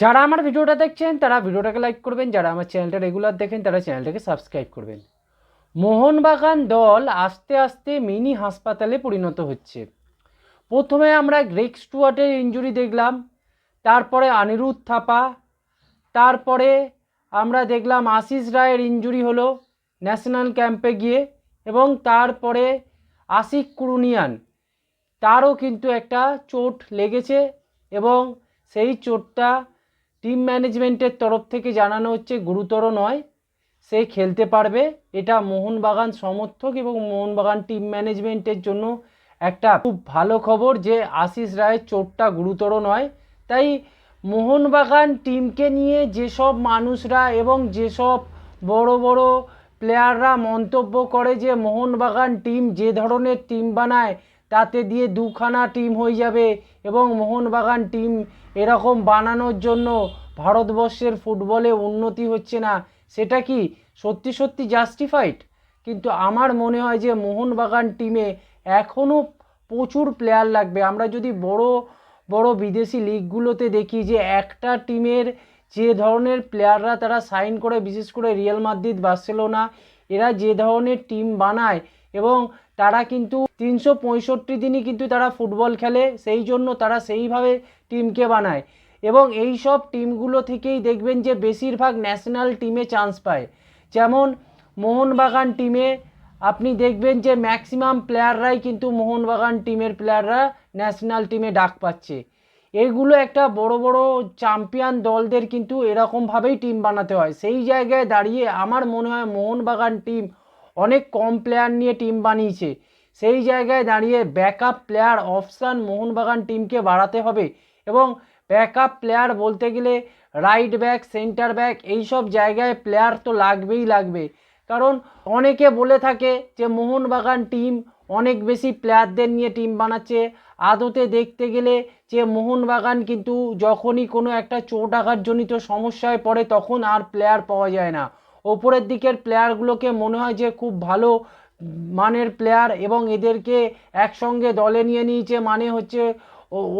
যারা আমার ভিডিওটা দেখছেন, তারা ভিডিওটাকে লাইক করবেন, যারা আমার চ্যানেলটা রেগুলার দেখেন, তারা চ্যানেলটাকে সাবস্ক্রাইব করবেন। মোহনবাগান দল আস্তে আস্তে মিনি হাসপাতালে পরিণত হচ্ছে। প্রথমে আমরা গ্রেক স্টুয়ার্টের ইঞ্জুরি দেখলাম, তারপরে অনিরুদ্ধ থাপা, তারপরে আমরা দেখলাম আশিস রায়ের ইঞ্জুরি হলো ন্যাশনাল ক্যাম্পে গিয়ে, এবং তারপরে আশিক কুরুনিয়ান, তারও কিন্তু একটা চোট লেগেছে, এবং সেই চোটটা টিম ম্যানেজমেন্টের তরফ থেকে জানানো হচ্ছে গুরুতর নয়, সে খেলতে পারবে। এটা মোহনবাগান সমর্থক এবং মোহনবাগান টিম ম্যানেজমেন্টের জন্য একটা খুব ভালো খবর যে আশিস রায়ের চোটটা গুরুতর নয়। তাই মোহনবাগান টিমকে নিয়ে যেসব মানুষরা এবং যেসব বড় বড় প্লেয়াররা মন্তব্য করে যে মোহনবাগান টিম যে ধরনের টিম বানায়, তাতে দিয়ে দুখানা টিম হয়ে যাবে এবং মোহনবাগান টিম এরকম বানানোর জন্য ভারতবর্ষের ফুটবলে উন্নতি হচ্ছে না। সেটা কি সত্যি সত্যি জাস্টিফাইড কিন্তু আমার মনে হয় যে মোহনবাগান টিমে এখনও প্রচুর প্লেয়ার লাগবে। আমরা যদি বড় বড় বিদেশি লিগগুলোতে দেখি যে একটা টিমের যে ধরনের প্লেয়াররা তারা সাইন করে, বিশেষ করে রিয়াল মাদ্রিদ বার্সেলোনা এরা যে ধরনের টিম বানায় এবং তারা কিন্তু তিনশো পঁয়ষট্টি দিনই কিন্তু তারা ফুটবল খেলে, সেই জন্য তারা সেইভাবে টিমকে বানায়। এবং এই সব টিমগুলো থেকেই দেখবেন যে বেশিরভাগ ন্যাশনাল টিমে চান্স পায়। যেমন মোহনবাগান টিমে আপনি দেখবেন যে ম্যাক্সিমাম প্লেয়াররাই কিন্তু মোহনবাগান টিমের প্লেয়াররা ন্যাশনাল টিমে ডাক পাচ্ছে। এগুলো একটা বড় বড় চ্যাম্পিয়ন দলদের কিন্তু এরকমভাবেই টিম বানাতে হয়। সেই জায়গায় দাঁড়িয়ে আমার মনে হয় মোহনবাগান টিম অনেক কম প্লেয়ার নিয়ে টিম বানিয়েছে। সেই জায়গায় দাঁড়িয়ে ব্যাকআপ প্লেয়ার অপশান মোহনবাগান টিমকে বাড়াতে হবে এবং ব্যাকআপ প্লেয়ার বলতে গেলে রাইট ব্যাক সেন্টার ব্যাক এইসব জায়গায় প্লেয়ার তো লাগবেই লাগবে। কারণ অনেকে বলে থাকে যে মোহনবাগান টিম অনেক বেশি প্লেয়ারদের নিয়ে টিম বানাচ্ছে। আদতে দেখতে গেলে যে মোহনবাগান কিন্তু যখনই কোনো একটা চোট আঘাতজনিত সমস্যায় পড়ে তখন আর প্লেয়ার পাওয়া যায় না। ওপরের দিকের প্লেয়ারগুলোকে মনে হয় যে খুব ভালো মানের প্লেয়ার এবং এদেরকে একসঙ্গে দলে নিয়ে নিয়েছে। মানে হচ্ছে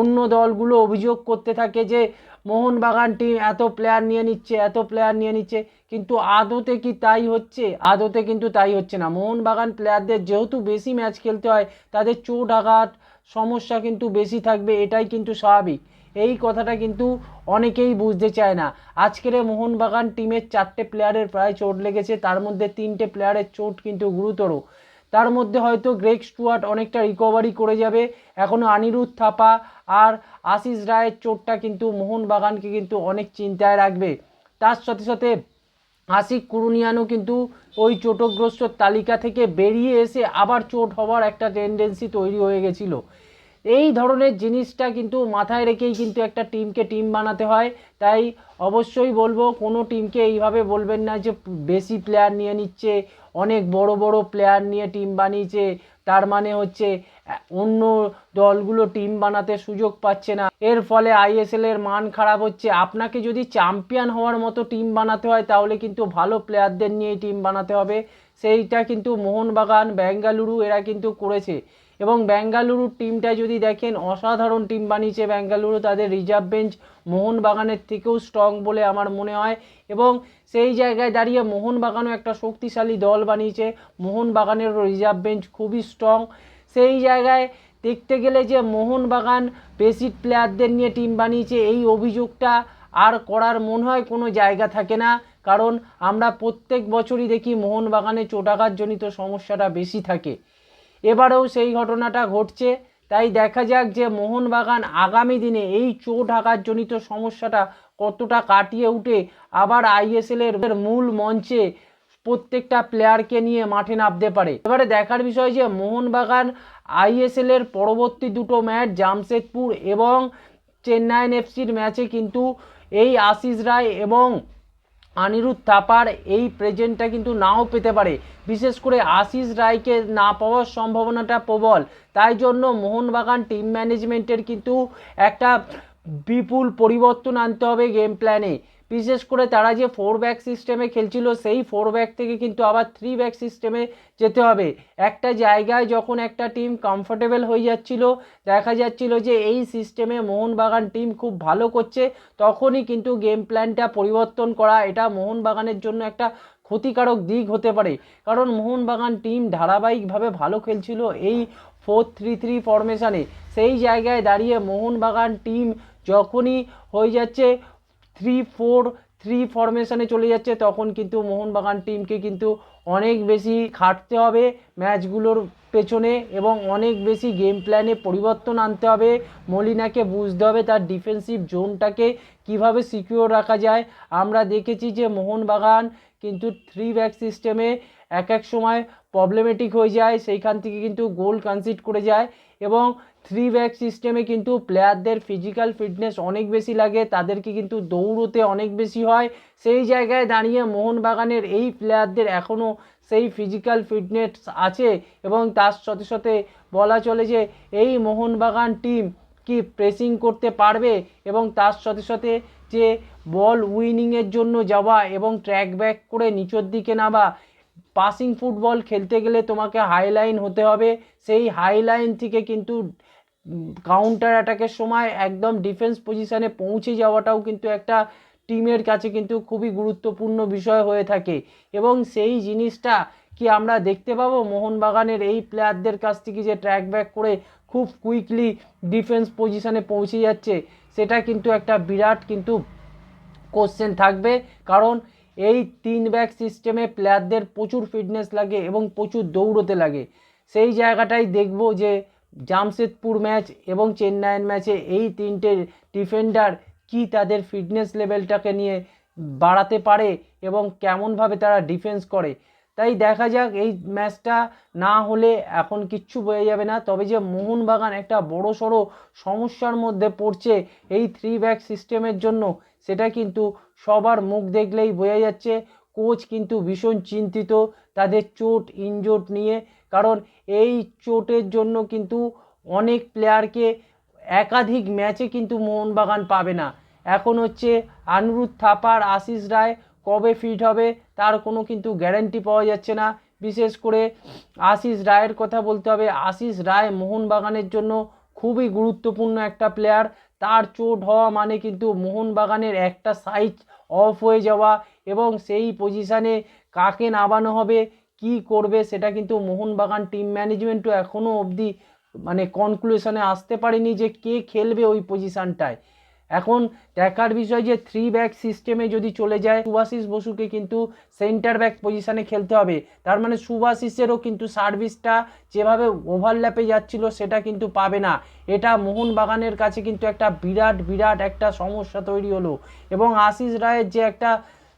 অন্য দলগুলো অভিযোগ করতে থাকে যে মোহনবাগান টিম এত প্লেয়ার নিয়ে নিচ্ছে, এত প্লেয়ার নিয়ে নিচ্ছে। কিন্তু আদতে কি তাই হচ্ছে? আদতে কিন্তু তাই হচ্ছে না। মোহনবাগান প্লেয়ারদের যেহেতু বেশি ম্যাচ খেলতে হয়, তাদের চোট আঘাত সমস্যা কিন্তু বেশি থাকবে, এটাই কিন্তু স্বাভাবিক। এই কথাটা কিন্তু অনেকেই বুঝতে চায় না। আজকের মোহনবাগান টিমের চারটে প্লেয়ারের প্রায় চোট লেগেছে, তার মধ্যে তিনটে প্লেয়ারের চোট কিন্তু গুরুতর। তার মধ্যে হয়তো গ্রেক স্টুয়ার্ট অনেকটা রিকভারি করে যাবে। এখনও অনিরুদ্ধ থাপা আর আশিস রায়ের চোটটা কিন্তু মোহনবাগানকে কিন্তু অনেক চিন্তায় রাখবে। তার সাথে সাথে আশিক কুরুনিয়ানও কিন্তু ওই চোটগ্রস্ত তালিকা থেকে বেরিয়ে এসে আবার চোট হওয়ার একটা টেন্ডেন্সি তৈরি হয়ে গেছিল। এই ধরনের জিনিসটা কিন্তু মাথায় রেখেই কিন্তু একটা টিমকে টিম বানাতে হয়। তাই অবশ্যই বলব, কোনো টিমকে এইভাবে বলবেন না যে বেশি প্লেয়ার নিয়ে নিচ্ছে, অনেক বড় বড় প্লেয়ার নিয়ে টিম বানিয়েছে, তার মানে হচ্ছে অন্য দলগুলো টিম বানাতে সুযোগ পাচ্ছে না। এর ফলে আইএসএল এর মান খারাপ হচ্ছে। আপনাকে যদি চ্যাম্পিয়ন হওয়ার মতো টিম বানাতে হয়, তাহলে কিন্তু ভালো প্লেয়ারদের নিয়ে টিম বানাতে হবে। সেইটা কিন্তু মোহনবাগান, বেঙ্গালুরু এরা কিন্তু করেছে। এবং বেঙ্গালুরুর টিমটা যদি দেখেন, অসাধারণ টিম বানিয়েছে বেঙ্গালুরু। তাদের রিজার্ভ বেঞ্চ মোহনবাগানের থেকেও স্ট্রং বলে আমার মনে হয়। এবং সেই জায়গায় দাঁড়িয়ে মোহনবাগানও একটা শক্তিশালী দল বানিয়েছে। মোহনবাগানেরও রিজার্ভ বেঞ্চ খুবই স্ট্রং সেই জায়গায় দেখতে গেলে যে মোহনবাগান বেশি প্লেয়ারদের নিয়ে টিম বানিয়েছে, এই অভিযোগটা আর করার মনে হয় কোনো জায়গা থাকে না। কারণ আমরা প্রত্যেক বছরই দেখি মোহনবাগানে চোটাঘাতজনিত সমস্যাটা বেশি থাকে। এবারেও সেই ঘটনাটা ঘটছে। তাই দেখা যাক যে মোহনবাগান আগামী দিনে এই চোট আঘাতজনিত সমস্যাটা কতটা কাটিয়ে উঠে। আবার আইএসএল এর মূল মঞ্চে প্রত্যেকটা প্লেয়ারকে নিয়ে মাঠে নামতে পারে। এবারে দেখার বিষয় যে মোহনবাগান আইএসএল এর পরবর্তী দুটো ম্যাচ জামশেদপুর এবং চেন্নাইন এফসির ম্যাচে কিন্তু এই আশিস রায় এবং অনিরুদ্ধ থাপার এই প্রেজেন্টটা কিন্তু নাও পেতে পারে। বিশেষ করে আশিস রায়কে না পাওয়ার সম্ভাবনাটা প্রবল। তাই জন্য মোহনবাগান টিম ম্যানেজমেন্টের কিন্তু একটা বিপুল পরিবর্তন আনতে হবে গেম প্ল্যানে বিশেষ করে তারা যে ফোর ব্যাক সিস্টেমে খেলছিল, সেই ফোর ব্যাক থেকে কিন্তু আবার থ্রি ব্যাক সিস্টেমে যেতে হবে। একটা জায়গায় যখন একটা টিম কমফোর্টেবল হয়ে যাচ্ছিল, দেখা যাচ্ছিল যে এই সিস্টেমে মোহনবাগান টিম খুব ভালো করছে, তখনই কিন্তু গেম প্ল্যানটা পরিবর্তন করা, এটা মোহনবাগানের জন্য একটা ক্ষতিকারক দিক হতে পারে। কারণ মোহনবাগান টিম ধারাবাহিকভাবে ভালো খেলছিল এই ফোর থ্রি থ্রি ফরমেশানে সেই জায়গায় দাঁড়িয়ে মোহনবাগান টিম যখনই হয়ে যাচ্ছে থ্রি ফোর থ্রি ফরমেশনে চলে যাচ্ছে, তখন কিন্তু মোহনবাগান টিমকে কিন্তু অনেক বেশি খাটতে হবে ম্যাচগুলোর পেছনে এবং অনেক বেশি গেম প্ল্যানে পরিবর্তন আনতে হবে। মলিনাকে বুঝতে হবে তার ডিফেন্সিভ জোনটাকে কীভাবে সিকিউর রাখা যায়। আমরা দেখেছি যে মোহনবাগান কিন্তু থ্রি ব্যাক সিস্টেমে এক এক সময় প্রবলেমেটিক হয়ে যায়, সেইখান থেকে কিন্তু গোল কনসিড করে যায় এবং থ্রি ব্যাক সিস্টেমে কিন্তু প্লেয়ারদের ফিজিক্যাল ফিটনেস অনেক বেশি লাগে, তাদেরকে কিন্তু দৌড়তে অনেক বেশি হয়। সেই জায়গায় দাঁড়িয়ে মোহনবাগানের এই প্লেয়ারদের এখনও সেই ফিজিক্যাল ফিটনেস আছে এবং তার সাথে সাথে বলা চলে যে এই মোহনবাগান টিম কি প্রেসিং করতে পারবে এবং তার সাথে সাথে যে বল উইনিংয়ের জন্য যাওয়া এবং ট্র্যাক ব্যাক করে নিচের দিকে নামা পাসিং ফুটবল খেলতে গেলে তোমাকে হাইলাইন হতে হবে। সেই হাইলাইন থেকে কিন্তু কাউন্টার অ্যাটাকের সময় একদম ডিফেন্স পজিশনে পৌঁছে যাওয়াটাও কিন্তু একটা টিমের কাছে কিন্তু খুবই গুরুত্বপূর্ণ বিষয় হয়ে থাকে। এবং সেই জিনিসটা কি আমরা দেখতে পাবো? মোহনবাগানের এই প্লেয়ারদের কাছ থেকে যে ট্র্যাক ব্যাক করে খুব কুইকলি ডিফেন্স পজিশনে পৌঁছে যাচ্ছে, সেটা কিন্তু একটা বিরাট কিন্তু কোশ্চেন থাকবে। কারণ এই তিন ব্যাক সিস্টেমে প্লেয়ারদের প্রচুর ফিটনেস লাগে এবং প্রচুর দৌড়তে লাগে। সেই জায়গাটাই দেখব যে জামশেদপুর ম্যাচ এবং চেন্নাইয়ের ম্যাচে এই তিনটে ডিফেন্ডার কি তাদের ফিটনেস লেভেলটাকে নিয়ে বাড়াতে পারে এবং কেমনভাবে তারা ডিফেন্স করে? তাই দেখা যাক, এই ম্যাচটা না হলে এখন কিচ্ছু বোঝা যাবে না। তবে যে মোহনবাগান একটা বড় সড়ো সমস্যার মধ্যে পড়ছে এই থ্রি ব্যাক সিস্টেমের জন্য, সেটা কিন্তু সবার মুখ দেখলেই বোঝা যাচ্ছে। কোচ কিন্তু ভীষণ চিন্তিত তাদের চোট, ইনজোট নিয়ে। কারণ এই চোটের জন্য কিন্তু অনেক প্লেয়ারকে একাধিক ম্যাচে কিন্তু মোহনবাগান পাবে না। এখন হচ্ছে আনিরুদ্ধ থাপার আশিস রায় কবে ফিট হবে তার কোনো কিন্তু গ্যারান্টি পাওয়া যাচ্ছে না। বিশেষ করে আশিস রায়ের কথা বলতে হবে। আশিস রায় মোহনবাগানের জন্য খুবই গুরুত্বপূর্ণ একটা প্লেয়ার তার চোট হওয়া মানে কিন্তু মোহনবাগানের একটা সাইজ অফ হয়ে যাওয়া। এবং সেই পজিশানে কাকে নামানো হবে, কি করবে সেটা কিন্তু মোহনবাগান টিম ম্যানেজমেন্টও এখনও অবধি মানে কনক্লুশনে আসতে পারেনি যে কে খেলবে ওই পজিশানটায় এখন দেখার বিষয় যে থ্রি ব্যাক সিস্টেমে যদি চলে যায় সুভাশিস বসুকে কিন্তু সেন্টার ব্যাক পজিশানে খেলতে হবে। তার মানে সুভাশিসেরও কিন্তু সার্ভিসটা যেভাবে ওভারল্যাপে যাচ্ছিল সেটা কিন্তু পাবে না। এটা মোহনবাগানের কাছে কিন্তু একটা বিরাট বিরাট একটা সমস্যা তৈরি হলো। এবং আশিস রায়ের যে একটা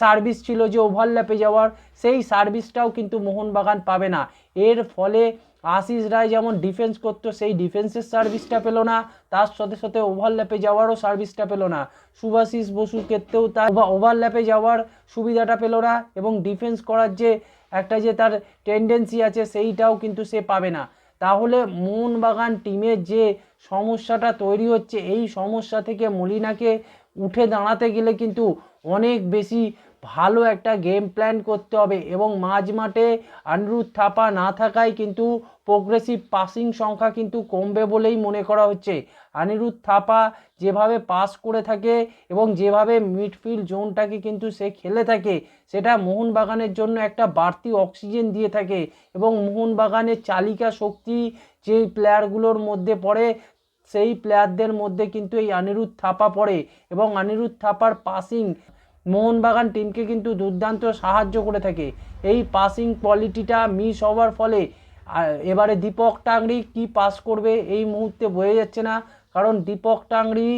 সার্ভিস ছিল যে ওভারল্যাপে যাওয়ার, সেই সার্ভিসটাও কিন্তু মোহনবাগান পাবে না। এর ফলে আশিস রায় যেমন ডিফেন্স করতো, সেই ডিফেন্সের সার্ভিসটা পেল না। তার সাথে সাথে ওভারল্যাপে যাওয়ারও সার্ভিসটা পেল না। সুভাশিস বসুর ক্ষেত্রেও তার ওভারল্যাপে যাওয়ার সুবিধাটা পেল না এবং ডিফেন্স করার যে একটা যে তার টেন্ডেন্সি আছে, সেইটাও কিন্তু সে পাবে না। তাহলে মোহনবাগান টিমের যে সমস্যাটা তৈরি হচ্ছে, এই সমস্যা থেকে মলিনাকে উঠে দাঁড়াতে গেলে কিন্তু অনেক বেশি ভালো একটা গেম প্ল্যান করতে হবে এবং মাঝ মাঠে আনিরুদ্ধ থাপা না থাকায় কিন্তু প্রোগ্রেসিভ পাসিং সংখ্যা কিন্তু কমবে বলেই মনে করা হচ্ছে। আনিরুদ্ধ থাপা যেভাবে পাস করে থাকে এবং যেভাবে মিডফিল্ড জোনটাকে কিন্তু সে খেলে থাকে, সেটা মোহনবাগানের জন্য একটা বাড়তি অক্সিজেন দিয়ে থাকে এবং মোহনবাগানের চালিকা শক্তি যে প্লেয়ারগুলোর মধ্যে পড়ে সেই প্লেয়ারদের মধ্যে কিন্তু এই অনিরুদ্ধ থাপা পড়ে এবং অনিরুদ্ধ থাপার পাসিং মোহনবাগান টিমকে কিন্তু দুর্দান্ত সাহায্য করে থাকে। এই পাসিং কোয়ালিটিটা মিস হওয়ার ফলে এবারে দীপক টাংরি কি পাস করবে এই মুহূর্তে বোঝা যাচ্ছে না। কারণ দীপক টাংরি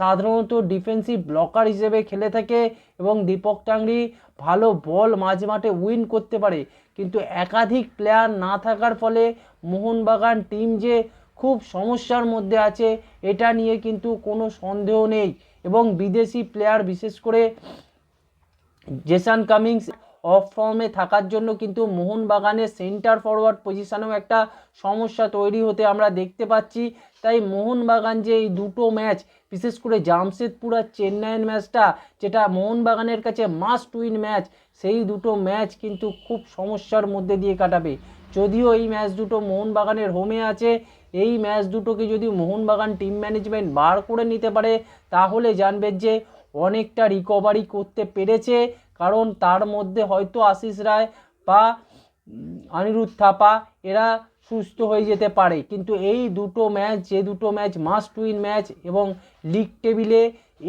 সাধারণত ডিফেন্সিভ ব্লকার হিসেবে খেলে থাকে এবং দীপক টাংরি ভালো বল মাঝ মাঠে উইন করতে পারে। কিন্তু একাধিক প্লেয়ার না থাকার ফলে মোহনবাগান টিম যে খুব সমস্যার মধ্যে আছে, এটা নিয়ে কিন্তু কোনো সন্দেহ নেই। এবং বিদেশি প্লেয়ার বিশেষ করে জেসান কামিংস অফ ফর্মে থাকার জন্য কিন্তু মোহনবাগানের সেন্টার ফরওয়ার্ড পজিশনেও একটা সমস্যা তৈরি হতে আমরা দেখতে পাচ্ছি। তাই মোহনবাগান যে এই দুটো ম্যাচ বিশেষ করে জামশেদপুর আর চেন্নাইয়ের ম্যাচটা যেটা মোহনবাগানের কাছে মাস্ট উইন ম্যাচ সেই দুটো ম্যাচ কিন্তু খুব সমস্যার মধ্যে দিয়ে কাটাবে। যদিও এই ম্যাচ দুটো মোহনবাগানের হোমে আছে এই ম্যাচ দুটোকে যদি মোহনবাগান টিম ম্যানেজমেন্ট বার করে নিতে পারে, তাহলে জানবেন যে অনেকটা রিকভারি করতে পেরেছে। কারণ তার মধ্যে হয়তো আশিস রায় বা অনিরুদ্ধ থাপা এরা সুস্থ হয়ে যেতে পারে। কিন্তু এই দুটো ম্যাচ, যে দুটো ম্যাচ মাস্ট উইন ম্যাচ এবং লিগ টেবিলে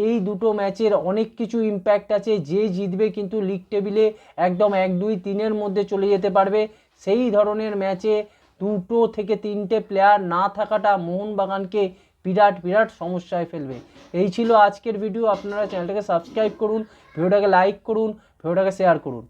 এই দুটো ম্যাচের অনেক কিছু ইম্প্যাক্ট আছে, যে জিতবে কিন্তু লিগ টেবিলে একদম এক দুই তিনের মধ্যে চলে যেতে পারবে। সেই ধরনের ম্যাচে দুটো থেকে তিনটে প্লেয়ার না থাকাটা মোহনবাগানকে বিরাট বিরাট সমস্যায় ফেলবে। এই ছিল আজকের ভিডিও আপনারা চ্যানেলটাকে সাবস্ক্রাইব করুন ভিডিওটাকে লাইক করুন ভিডিওটাকে শেয়ার করুন।